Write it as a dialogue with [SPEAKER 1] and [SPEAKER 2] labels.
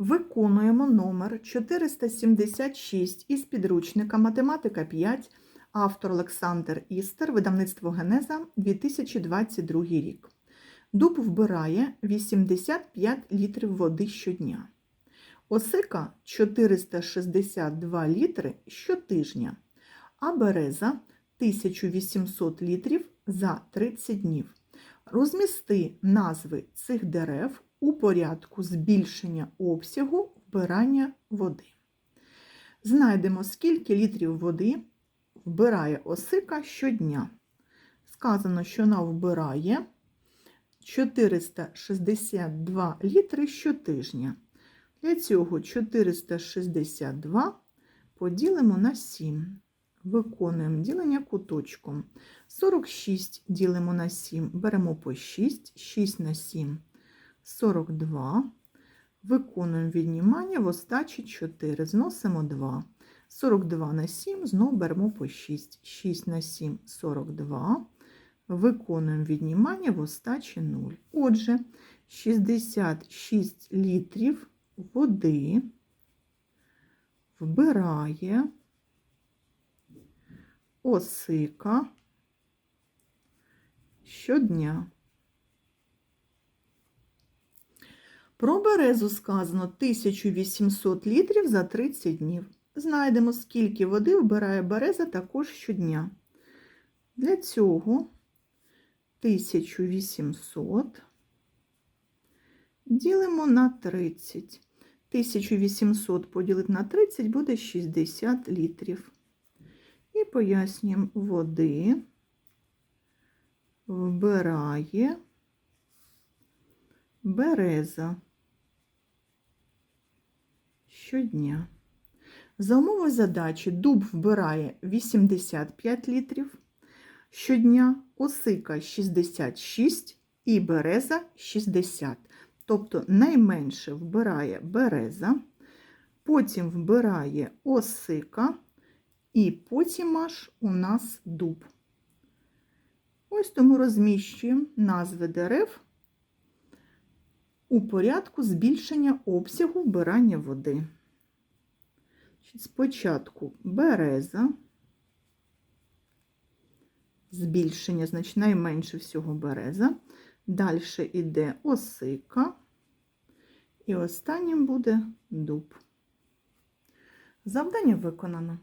[SPEAKER 1] Виконуємо номер 476 із підручника Математика 5, автор Олександр Істер, видавництво Генеза 2022 рік. Дуб вбирає 85 літрів води щодня. Осика 462 літри щотижня, а береза 1800 літрів за 30 днів. Розмісти назви цих дерев у порядку збільшення обсягу вбирання води. Знайдемо, скільки літрів води вбирає осика щодня. Сказано, що вона вбирає 462 літри щотижня. Для цього 462 поділимо на 7. Виконуємо ділення куточком. 46 ділимо на 7, беремо по 6, 6 на 7, 42. Виконуємо віднімання в остачі 4, зносимо 2. 42 на 7, знову беремо по 6, 6 на 7, 42. Виконуємо віднімання в остачі 0. Отже, 66 літрів води вбирає осика щодня. Про березу сказано 1800 літрів за 30 днів. Знайдемо, скільки води вбирає береза також щодня. Для цього 1800 ділимо на 30. 1800 поділити на 30 буде 60 літрів. І пояснюємо, води вбирає береза щодня. За умови задачі дуб вбирає 85 літрів щодня, осика 66 і береза 60. Тобто найменше вбирає береза, потім вбирає осика, і потім аж у нас дуб. Ось тому розміщуємо назви дерев у порядку збільшення обсягу вбирання води. Спочатку береза, збільшення, значить найменше всього береза. Далі йде осика, і останнім буде дуб. Завдання виконано.